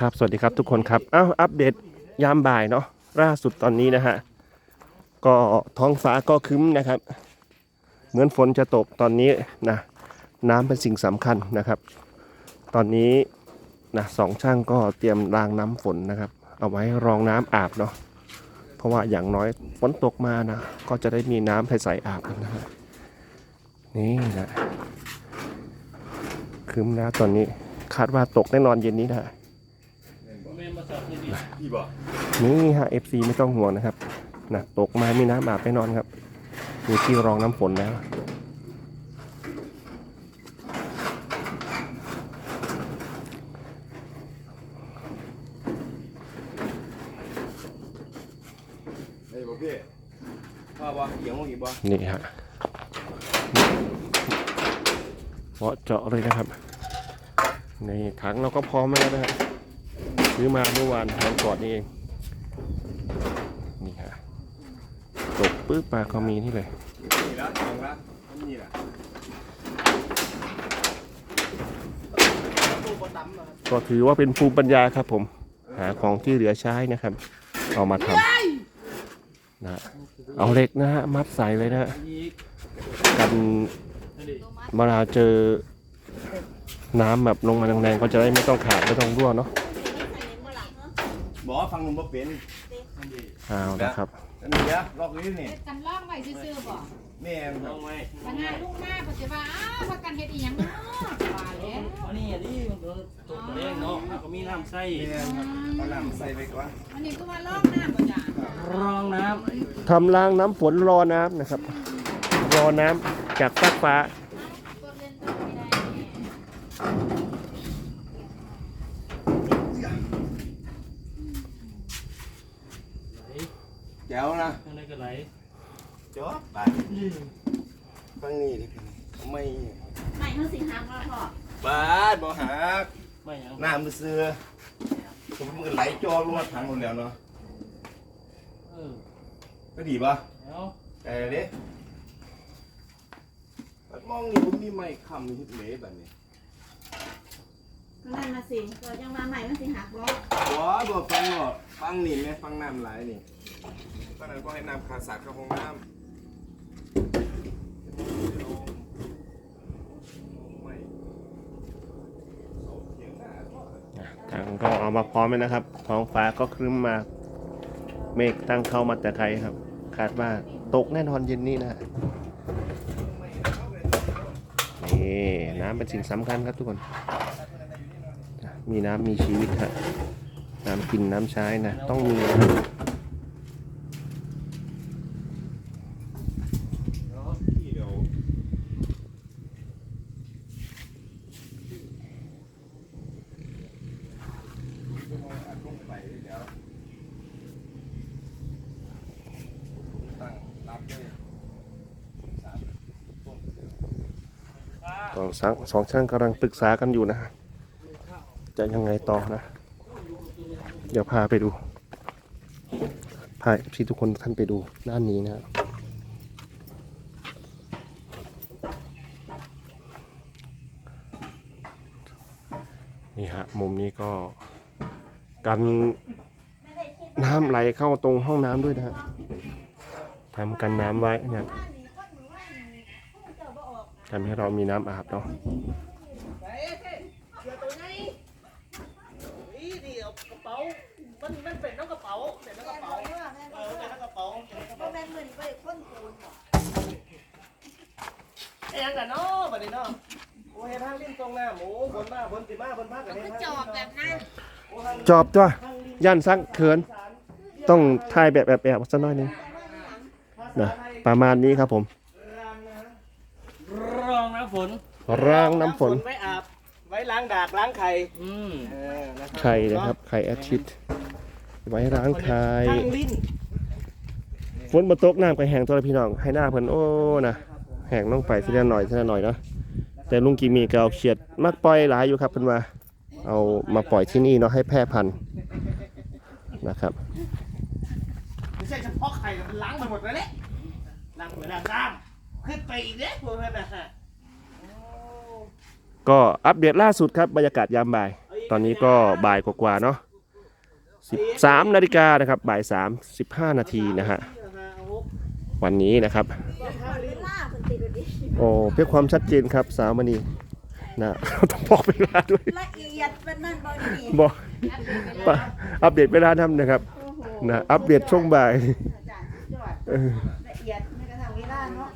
ครับ สวัสดีครับทุกคนครับ อ้าว อัปเดตยามบ่ายเนาะ ล่าสุดตอนนี้นะฮะ ก็ท้องฟ้าก็คึ้มนะครับ เหมือนฝนจะตกตอนนี้นะ น้ำเป็นสิ่งสำคัญนะครับ ตอนนี้นะสองช่างก็เตรียมรางน้ำฝนนะครับ เอาไว้รองน้ำอาบเนาะ เพราะว่าอย่างน้อยฝนตกมานะ ก็จะได้มีน้ำให้ใส่อาบนะฮะ นี่นะคึ้มแล้วตอนนี้คาดว่าตกแน่นอนเย็นนี้นะ พี่บอกนี่ฮะ FC ไม่ต้องห่วงนะครับนะตกมามีน้ำอาบแน่นอนครับ มีที่รองน้ำฝนแล้วไอ้บอกพี่พ่อบอกเหี่ยงว่ากี่บอกนี่ฮะเพาะเจาะเลยนะครับในถังเราก็พร้อมแล้วนะฮะ ซื้อมาเมื่อวานวันก่อนนี่เองนี่ฮะตกปึ๊บปลาก็มีนี่เลยนี่ละสองละนี่ละก็ถือว่าเป็นภูมิปัญญาครับผม หาของที่เหลือใช้นะครับ เอามาทำนะเอาเหล็กนะฮะมัดใส่เลยนะฮะกันเวลาเจอน้ำแบบลงมาแรงๆก็จะได้ไม่ต้องขาดไม่ต้องรั่วเนาะ บอกว่าฟังหนุ่มบ่เป็นเอานะครับอันนี้เดี๋ยวลอกนี้นี่เฮ็ดกันล่องไว้ซื่อๆบ่แม่นลองไว้ปัญหาลูกมาปัจจุบันอ้าวพากันเฮ็ดอีหยังเนาะว่าแล้วอันนี้อันนี้มันโดนตกเองเนาะแล้วก็มีน้ำใส่แม่นเอาน้ำใส่ไปก่อนอันนี้ก็ว่าล่องน้ำบ่จ้ะรองน้ทำรางน้ำฝนรอน้ำนะครับ รอน้ำจากฟากฟ้า ตัวเล่นตัวไม่ได้แน่ แจ๋วนะำอะไรก็ไหลจบไปฟังนี่ดิพี่ไม่ไม่เขาสิหักแล้วพ่อบาดบ่หักไม่หยังน้ำมันเสือผมมันก็ไหลจอลงมาถังหมดแล้วเนาะเออก็ดีป่ะแล้วแต่เด้มันมองนี่ผมมีไม้ค้ำที่เหลแบบนี้ก็นั่นนะสิเรายังมาใหม่มันสิหักบ่ว้าบ่ฟังบ่ฟังนี่ไหมฟังน้ำไหลนี่ ตอนนั้นก็ให้น้ำขาดสาดเข้าห้องน้ำถังก็เอามาพร้อมเลยนะครับ ท้องฟ้าก็ครึ้มมา เมฆตั้งเข้ามาแต่ไกลครับ คาดว่าตกแน่นอนเย็นนี้นะนี่น้ำเป็นสิ่งสำคัญครับทุกคน มีน้ำมีชีวิตฮะน้ำกินน้ำใช้นะ ต้องมีนะครับ ที่เดียวตั้งรับเลยสามต้น ส องช่างสองช่างกำลังปรึกษากันอยู่นะ จะยังไงต่อนะ เดี๋ยวพาไปดู พาพี่ทุกคนท่านไปดูด้านนี้นะฮะนี่ฮะมุมนี้ก็กันน้ำไหลเข้าตรงห้องน้ำด้วยนะฮะทำกันน้ำไว้เนี่ย ทำให้เรามีน้ำอาบเนาะบ่แม่นมื้อนี้บ่ได้คนปูนบ่ไอ้ยังกันเนาะบัดนี้เนาะโอ้เฮ็ดทางลิ้นตรงหน้าหมูบนมาบนสิมาบนพักกันเฮ็ดจอบแบบนั้นจอบจ้ะย่านซักเขิน ต้องถ่ายแบบแอบๆสักหน่อยนึงนะประมาณนี้ครับผมำฝนร่างน้ำฝน ไว้อาบ ไว้ล้างดากล้างไข่อืมเออนะครับไข่นะครับ ไข่แอดชิดไว้ล้างไข่ทางลิ้นฝนมาตกน้ำก็แห้งตัวละพี่น้อง ให้หน้าเพิ่นโอ้นะแห้งลงไปทีละหน่อยทีละหน่อยเนาะ แต่ลุงกีมีก็เอาเขียดมักปล่อยหลายอยู่ครับเพิ่นว่า เอามาปล่อยที่นี่เนาะให้แพร่พันธุ์นะครับ ไม่ใช่เฉพาะไข่มันล้างไปหมดแล้วเนี่ยล้างไปแล้วน้ำขึ้นไปอีกเนี่ยพวกนั้นนะฮะ ก็อัปเดตล่าสุดครับบรรยากาศยามบ่ายเอาอีตอนนี้ก็บ่ายกว่าๆเนาะ13นาฬิกานะครับบ่าย3 15นาทีนะฮะวันนี้นะครับล่าคนติดแบบนี้โอ้เพื่อความชัดเจนครับสาวมณีนะต้องบอกเวลาด้วยละเอียดเป็นนั่นบอนี่บอกปะอัปเดตเวลานำนะครับโอ้โหนะอัปเดตช่วงบ่ายอาจารย์สุดยอดเออละเอียดในกระทั่งเวลาเนาะ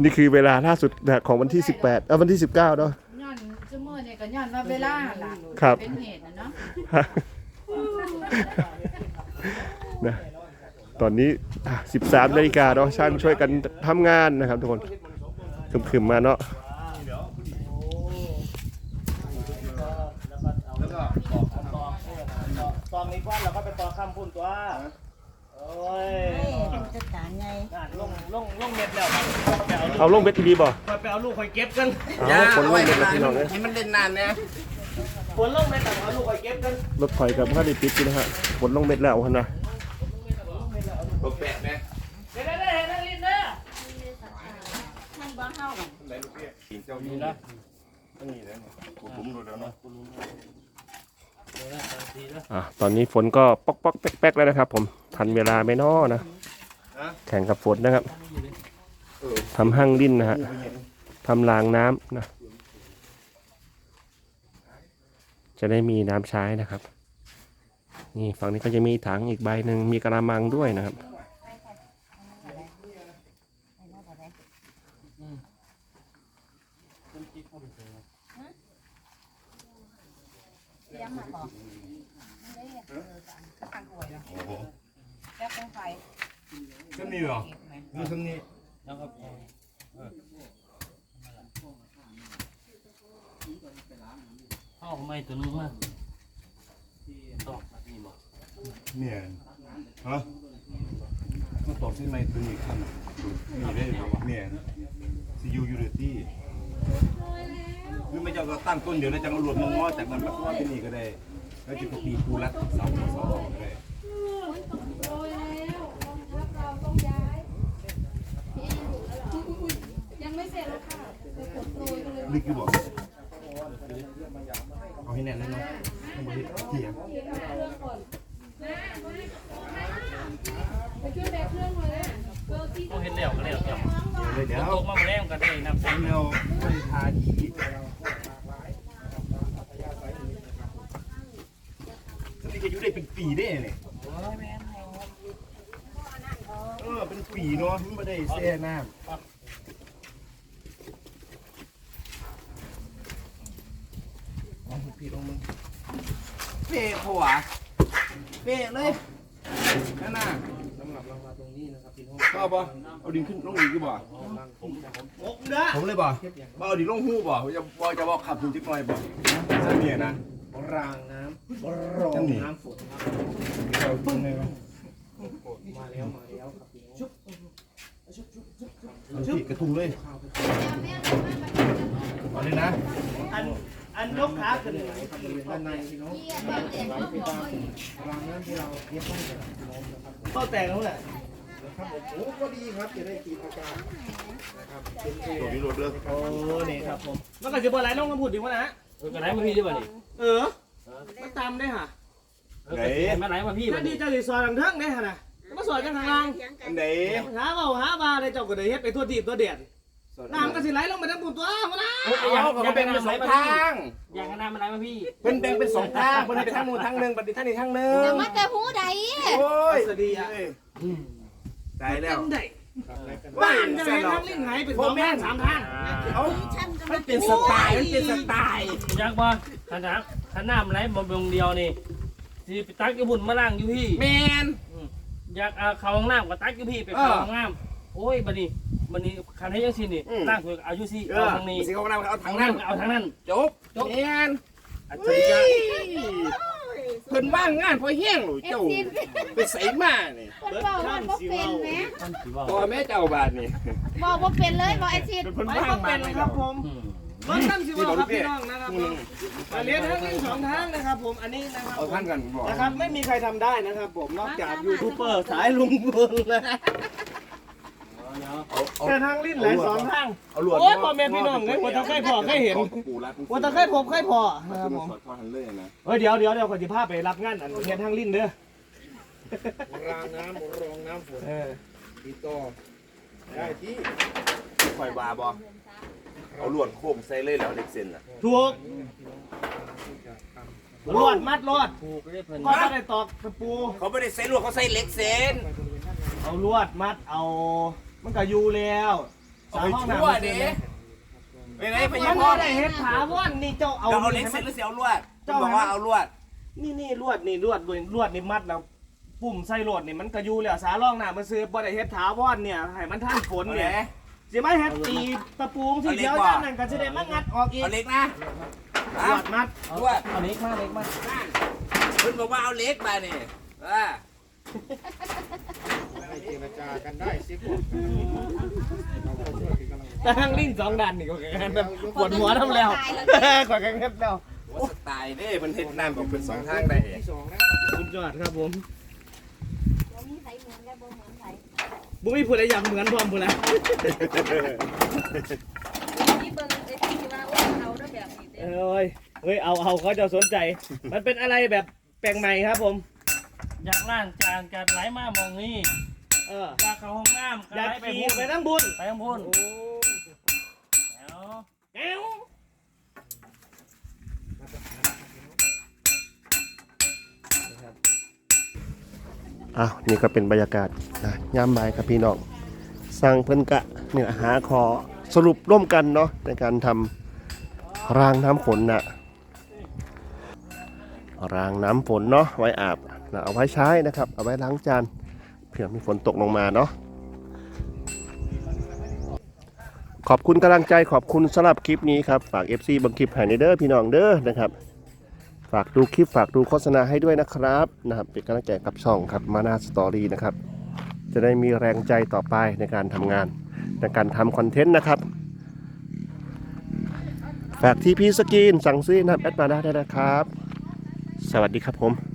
นี่คือเวลาล่าสุดนะของวันที่ 18เออวันที่ 19เนาะ ย้อนชั่วโมงเนี่ยก็ย้อนว่าเวลาล่ะครับ เป็นเหตุนะเนาะนะตอนนี้อะ13นาฬิกาเนาะช่างช่วยกันทำงานนะครับทุกคนคึมๆมาเนาะแล้วก็ตอกตอกตอกนี้ก้อนเราก็ไปตอกข้ามพุ่นตัว โอ้ยเฮ้ยเป็นจัดการไงนั่นลงลงลงเม็ดแล้วไปเอาลูกเอาลงเบ็ดดีบ่ไปเอาลูกคอยเก็บกันเอาคนลงเบ็ดแล้วพี่น้องเอ้ยให้มันเล่นนานนะฝนลงเม็ดแต่เอาลูกคอยเก็บกันรถถอยกับพระดิปิดอยู่นะฮะฝนลงเบ็ดแล้วคนนะโอแปะไหมเดี๋ยวได้เห็นนักลินเด้อท่านบ้าเฮากันไหนลูกพี่กินเจ้านี่นะนี่นะผมดูแล้วเนาะ อะตอนนี้ฝนก็ป๊อกป๊อกแป๊กแป๊กแล้วนะครับ ผมทันเวลาไหม่น้อนะแข่งกับฝนนะครับทำห้างดิ้นนะฮะทำรางน้ำนะจะได้มีน้ำใช้นะครับ นี่ฝั่งนี้ก็จะมีถังอีกใบหนึ่งมีกระมังด้วยนะครับ ก็มีเหรอมีตรงนี้ เข้าไม่ตัวนึงมาตอกมาพี่บอกเนี่ยฮะมันตอบที่ไม่ตัวนี้ขั้นนี่ได้เนี่ยซียูยูเรตี้หรือไม่เจ้าก็ตั้งต้นเดี๋ยวแล้วจะมารวมน้องๆจากนั้นมาว่าที่นี่ก็ได้แล้วจะไปตีปูรัดเสาเสาก็ได้โดยแล้วกองทัพเราต้องย้า สนิทจะอยู่ได้เป็นปีได้เนี่ยเออเป็นปีเนาะมันไม่ได้แช่น้ำเอาพี่ลงมึงเป๊ะหัวเป๊ะเลยนั่นน่ะ เรามาตรงนี้นะครับพี่น้องก็บ่เอาดินขึ้นลงอีกกี่บ่หกเด้อผมเลยบ่บ่เอาดิลงหูบ่ผมจะบ่จะบอกขับถึงจักหน่อยบ่ซะเนี่ยนะรางน้ำรองน้ำฝนเอาตรงไหนวะมาแล้วมาแล้วครับพี่น้องชุบเอาที่กระทุงเลยเอาเลยนะอัน อันยกขาขึ้นด้านในพี่น้องรางน้ำที่เราเย็บไว้กับพี่น้องนะครับผมเข้าแตกแล้วแหละการนะครับตัวนี้รถเด้อโอ้นี่ครับผมแล้วก็จะเปิดไรน้องมาพูดดีวะนะเออก็ไหนมาพี่ได้ป่ะนี่เออมาตามได้ค่ะเออก็สิให้มาไหนมาพี่ถ้าดีเจ้าสิซอยทางเทิงได้ค่ะนะมาซอยกันทางล่างอันไหนหาเบาหาบาได้เจ้าก็ได้เฮ็ดไปทั่วทีบทั่วเดียด น้ำก็สิไหลลงไปทั้งปุ่นตัวมานะโอ้ยอยากเอาอยากเขาแบ่งเป็นสองทาง อยากให้น้ำมาไหนมาพี่เพิ่นแบ่งเป็นสองทางเพิ่นให้ไปทางนู้นทางหนึงบัดนี้ทางนี้ทางหนึงแต่มาแต่หูใดโอ้ยสวัสดีอะได้แล้วได้บ้านจะให้ทางลิ้นหายเป็นสองทางสามทางเอ้ามันเป็นสไตล์มันเป็นสไตล์อยากบ่ขนาดขนาดไหนบ่วงเดียวนี่สิไปตักอยู่บุญมาล่างอยู่พี่แมนอยากเอาเข้าห้องน้ำก็ตักอยู่พี่ไปเข้าห้องน้ำโอ้ยบัดนี้ บัดนี้คันให้ยังสินี่ล่างถวยเอาอยู่สิเอเอาอทางนี้สิเขาเอาเอาทาทางงนั้นั้นนเอาทางนั้น จบแมนอัจฉริยะเพิ่นว่างงานพอแห้งหรือเจ้าไปใส่มานี่คนบอกว่าบ่เป็นไหมท่านสิว่าพ่อแม่เจ้าบาดนี่ บอกว่าเป็นเลยบอกไอชิดเป็นเพิ่นไม่ว่างก็มาเป็นเลยคครัรับบผมอืมรถตั้งสิบครับพี่น้องนะครับผมเรียนทั้งนี้สองทางนะครับผมอันนี้นะครับเอาท่านกันบอกนะครับไม่มีใครทำได้นะครับผมนอกจากยูทูบเบอร์สายลุงพลนะ แค่ทางลิ้นไหลสองทางเอาลวดโอ้ยพ่อแม่พี่น้องเลยว่าตะไคร้พอเคยเห็นปูรัดว่าตะไคร้ผมเคยพอนะครับผมสอดคอหันเลยนะเฮ้ยเดี๋ยวเดี๋ยวเดี๋ยวขอจิพาไปรับงานอันเฮ็ดทางลิ้นเด้อรางน้ำรองน้ำฝนเออติดต่อได้ที่คอยวาบอเอาลวดโค้งใส่เลยแล้วเด็กเส้นอะถูกรวดมัดรวดผูกได้เพิ่นก็จะได้ตอกตะปู เขาไม่ได้ใส่ลวดเขาใส่เหล็กเส้น เอาลวดมัดเอา มันก็อยู่แล้วเอาไปชั่วดิไปไหนไปมันยังไม่พ่อได้เฮ็ดถาวรนี่เจ้าเอาจะเอาเหนี่ล็กให้เส้มันนหรือเสียวลวดคุณบอกว่าเอาลวด นี่นี่ลวดนี่ลวดลวดลวดนี่มัดแล้วปุ่มใส่ลวดนี่มันก็อยู่แล้วสาล่องหน้ามันซื้อบ่ได้เฮ็ดถาวรเนี่ยให้มันท่านฝนเอาเนี่ไหนยสิมาเฮ็ดตีตะปูสิเอาเหล็กเดียวบ่จ้านั่นก็สิได้มางัดออกอีกเอาเหล็กนะลวดมัดลวดเอาเล็กมาเล็กมาคุณบอกว่าเอาเหล็กมาเนี่ยอ่า ให้เจรจากันได้สิก่อนเราก็ช่วยกันกำลังแต่ทางลิ้นสองด้านนี่ก็กันแบบปวดหัวทำแล้วกว่ากันเฮ็ดแล้วว่าสไตล์เด้มันเห็ดน้ำออกเป็นสองทางได้เองที่สองนะสุดยอดครับผมบ่มีไผเหมือนและบ่เหมือนไผบุ้มีผู้ใดอยากเหมือนพร้อมผู้ใดนี่เบิ่งไอ้ที่ว่าโอ้ยเอาเด้อแบบนี้เด้เอ้ยเฮ้ยเอาเอาเขาจะสนใจ มันเป็นอะไรแบบแปลงใหม่ครับผม อยากล้างจานกันไหลมามองนี่เอออยากเข้าห้องน้ำก็อยากไหลไปขี่พุ่นไปทั้งบุญไปข้างพุ่นโอ้แล้วแก้วอ้าวนี่ก็เป็นบรรยากาศนะยามบ่ายครับพี่น้องสร้างเพิ่นกะเนี่ยหาขอสรุปร่วมกันเนาะในการทำรางน้ำฝนน่ะรางน้ำฝนเนาะไว้อาบนะเอาไว้ใช้นะครับ เอาไว้ล้างจาน เผื่อมีฝนตกลงมาเนาะขอบคุณกำลังใจขอบคุณสำหรับคลิปนี้ครับ ฝาก FC บังคลิปแผ่นเด้อพี่น้องเด้อนะครับ ฝากดูคลิปฝากดูโฆษณาให้ด้วยนะครับนะครับเป็นกำลังใจกับช่องครับมานาสตอรี่นะครับ จะได้มีแรงใจต่อไปในการทำงาน ในการทำคอนเทนต์นะครับ ฝากทีพีสกีนสั่งซื้อนะครับแอดมาได้นะครับ สวัสดีครับผม